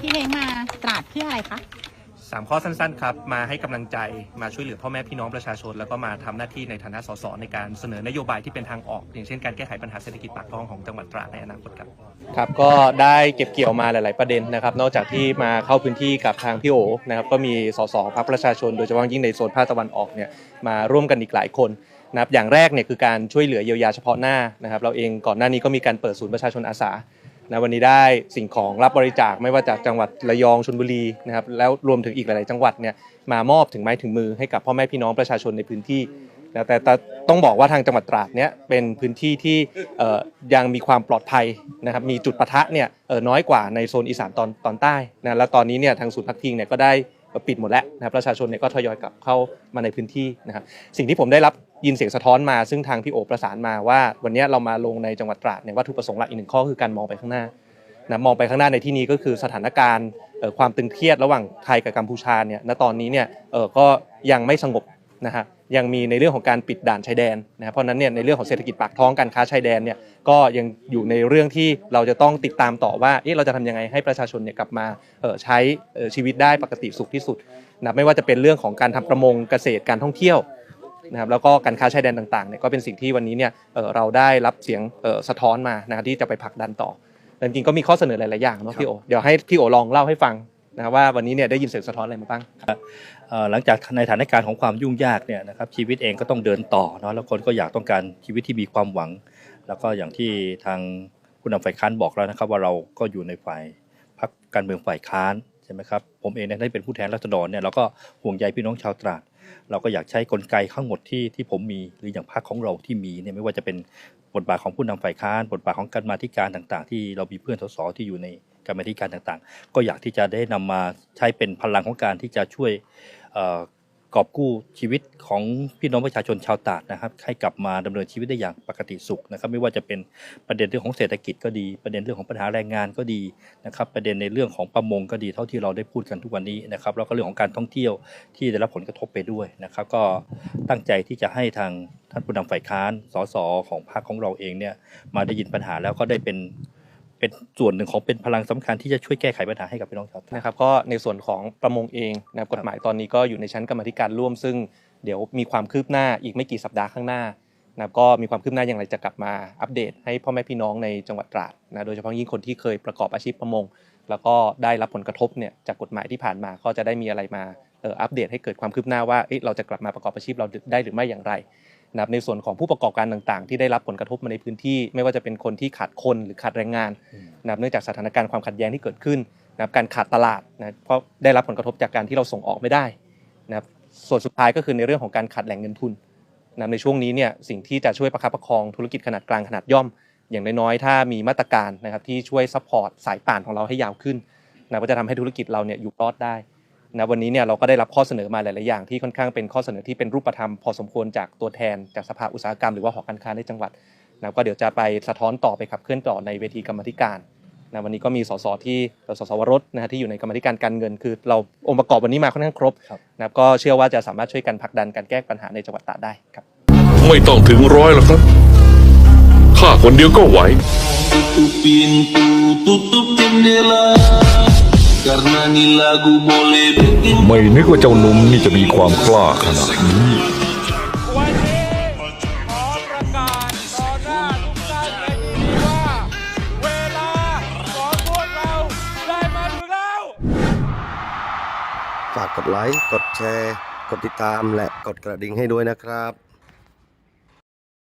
พี่เฮงมาตราดเพื่ออะไรคะสามข้อสั้นๆครับ มาให้กำลังใจมาช่วยเหลือพ่อแม่พี่น้องประชาชน แล้วก็มาทำหน้าที่ในฐานะสสในการเสนอนโยบายที่เป็นทางออก อย่างเช่นการแก้ไขปัญหาเศรษฐกิจปากท้องของจังหวัดตราดในอนาคตครับครับก็ได้เก็บเกี่ยวมาหลาย ๆ ประเด็นนะครับ นอกจากที่มาเข้าพื้นที่กับทางพี่โอนะครับก็มีสสพรรคประชาชน โดยเฉพาะยิ่งในโซนภาคตะวันออกเนี่ยมาร่วมกันอีกหลายคนนะครับอย่างแรกเนี่ยคือการช่วยเหลือเยียวยาเฉพาะหน้านะครับเราเองก่อนหน้านี้ก็มีการเปิดศูนย์ประชาชนอาสา นะวันนี้ได้สิ่งของรับบริจาคไม่ว่าจากจังหวัดระยองชลบุรีนะครับแล้วรวมถึงอีกหลาย ๆ จังหวัดเนี่ยมามอบถึงไม้ถึงมือให้กับพ่อแม่พี่น้องประชาชนในพื้นที่นะแต่ต้องบอกว่าทางจังหวัดตราดเนี่ยเป็นพื้นที่ที่ยังมีความปลอดภัยนะครับมีจุดปะทะเนี่ยน้อยกว่าในโซนอีสานตอนตอนใต้นะแล้วตอนนี้เนี่ยทางศูนย์พักพิงเนี่ยก็ได้ ปิดหมดแล้วนะครับประชาชนเนี่ยก็ทยอยกลับเข้ามาในพื้นที่นะครับสิ่งที่ผมได้รับยินเสียงสะท้อนมาซึ่งทางพี่โอประสานมาว่า วันนี้เรามาลงในจังหวัดตราดเนี่ยวัตถุประสงค์หลักอีกหนึ่งข้อคือการมองไปข้างหน้านะมองไปข้างหน้าในที่นี้ก็คือสถานการณ์ความตึงเครียดระหว่างไทยกับกัมพูชาเนี่ยณตอนนี้เนี่ยก็ยังไม่สงบนะฮะ ยังมีในเรื่องของการปิดด่านชายแดนนะเพราะนั้นเนี่ยในเรื่องของเศรษฐกิจปากท้องการค้าชายแดนเนี่ยก็ยังอยู่ในเรื่องที่เราจะต้องติดตามต่อว่าเอ๊ะเราจะทำยังไงให้ประชาชนเนี่ยกลับมาใช้ชีวิตได้ปกติสุขที่สุดนะไม่ว่าจะเป็นเรื่องของการทำประมงเกษตรการท่องเที่ยวนะครับแล้วก็การค้าชายแดนต่างๆเนี่ยก็เป็นสิ่งที่วันนี้เนี่ยเราได้รับเสียงสะท้อนมานะครับที่จะไปผลักดันต่อจริงๆก็มีข้อเสนอหลายๆอย่างเนาะพี่โอเดี๋ยวให้พี่โอลองเล่าให้ฟัง นะว่าวันนี้เนี่ยได้ยินเสียงสะท้อนอะไรมาบ้างหลังจากในสถานการณ์ของความยุ่งยากเนี่ยนะครับชีวิตเองก็ต้องเดินต่อเนาะแล้วคนก็อยากต้องการชีวิตที่มีความหวัง แล้วก็อย่างที่ทางผู้นำฝ่ายค้านบอกแล้วนะครับ ว่าเราก็อยู่ในฝ่ายพรรคการเมืองฝ่ายค้านใช่ไหมครับผมเองเนี่ยได้เป็นผู้แทนราษฎรเนี่ยเราก็ห่วงใยพี่น้องชาวตราดเราก็อยากใช้กลไกทั้งหมดที่ที่ผมมีหรืออย่างพรรคของเราที่มีเนี่ยไม่ว่าจะเป็นบทบาทของผู้นำฝ่ายค้าน บทบาทของการมาธิการต่าง ๆ ที่เรามีเพื่อนสสที่อยู่ใน การมธิการต่างๆ ก็อยากที่จะได้นำมาใช้เป็นพลังของการที่จะช่วยกอบกู้ชีวิตของพี่น้องประชาชนชาวตาดนะครับ ให้กลับมาดำเนินชีวิตได้อย่างปกติสุขนะครับ ไม่ว่าจะเป็นประเด็นเรื่องของเศรษฐกิจก็ดี ประเด็นเรื่องของปัญหาแรงงานก็ดีนะครับ ประเด็นในเรื่องของประมงก็ดีเท่าที่เราได้พูดกันทุกวันนี้นะครับ แล้วก็เรื่องของการท่องเที่ยวที่ได้รับผลกระทบไปด้วยนะครับ ก็ตั้งใจที่จะให้ทางท่านผู้นำฝ่ายค้านสสของพรรคของเราเองเนี่ยมาได้ยินปัญหาแล้วก็ได้เป็น เป็นส่วนหนึ่งของเป็นพลังสำคัญที่จะช่วยแก้ไขปัญหาให้กับพี่น้องชาวตราดนะครับก็ในส่วนของประมงเองนะครับกฎหมายตอนนี้ก็อยู่ในชั้นกรรมาธิการร่วม ซึ่งเดี๋ยวมีความคืบหน้าอีกไม่กี่สัปดาห์ข้างหน้านะครับก็มีความคืบหน้าอย่างไรจะกลับมาอัปเดต ให้พ่อแม่พี่น้องในจังหวัดตราดนะโดยเฉพาะยิ่งคนที่เคยประกอบอาชีพประมง แล้วก็ได้รับผลกระทบเนี่ยจากกฎหมายที่ผ่านมาก็จะได้มีอะไรมาเอ่ออัปเดตให้เกิดความคืบหน้าว่าเอ๊ะเราจะกลับมาประกอบอาชีพเราได้หรือไม่อย่างไร นะครับในส่วนของผู้ประกอบการต่างๆ ที่ได้รับผลกระทบมาในพื้นที่ ไม่ว่าจะเป็นคนที่ขาดคนหรือขาดแรงงานอืมนะครับเนื่องจากสถานการณ์ความขัดแย้งที่เกิดขึ้นนะครับการขาดตลาดนะเพราะได้รับผลกระทบจากการที่เราส่งออกไม่ได้นะครับส่วนสุดท้ายก็คือในเรื่องของการขาดแหล่งเงินทุนนะครับในช่วงนี้เนี่ยสิ่งที่จะช่วยประคับประคองธุรกิจขนาดกลางขนาดย่อม อย่างน้อยๆถ้ามีมาตรการนะครับที่ช่วยซัพพอร์ตสายป่านของเราให้ยาวขึ้นนะก็จะทำให้ธุรกิจเราเนี่ยอยู่รอดได้ นะวันนี้เนี่ยเราก็ได้รับข้อเสนอมาหลาย ๆ อย่างที่ค่อนข้างเป็นข้อเสนอที่เป็นรูปธรรมพอสมควรจากตัวแทนจากสภาอุตสาหกรรมหรือว่าหอการค้าในจังหวัดนะก็เดี๋ยวจะไปสะท้อนต่อไปขับเคลื่อนต่อในเวทีกรรมาธิการนะวันนี้ก็มีสสที่สสวรสนะฮะที่อยู่ในกรรมาธิการการเงิน คือเราองค์ประกอบวันนี้มาค่อนข้างครบครับนะครับก็เชื่อว่าจะสามารถช่วยกันผลักดันการแก้ปัญหาในจังหวัดตราดได้ครับ ไม่ต้องถึงร้อยหรอกครับข้าคนเดียวก็ไหว ไม่นึกว่าเจ้าหนุ่มนี่จะมีความกล้าขนาดนี้วันนี้ขอประกาศต่อหน้าทุกท่านในที่นี้ว่าเวลาของพวกเราได้มาถึงแล้วฝากกดไลค์ กดแชร์ กดติดตามและกดกระดิ่งให้ด้วยนะครับ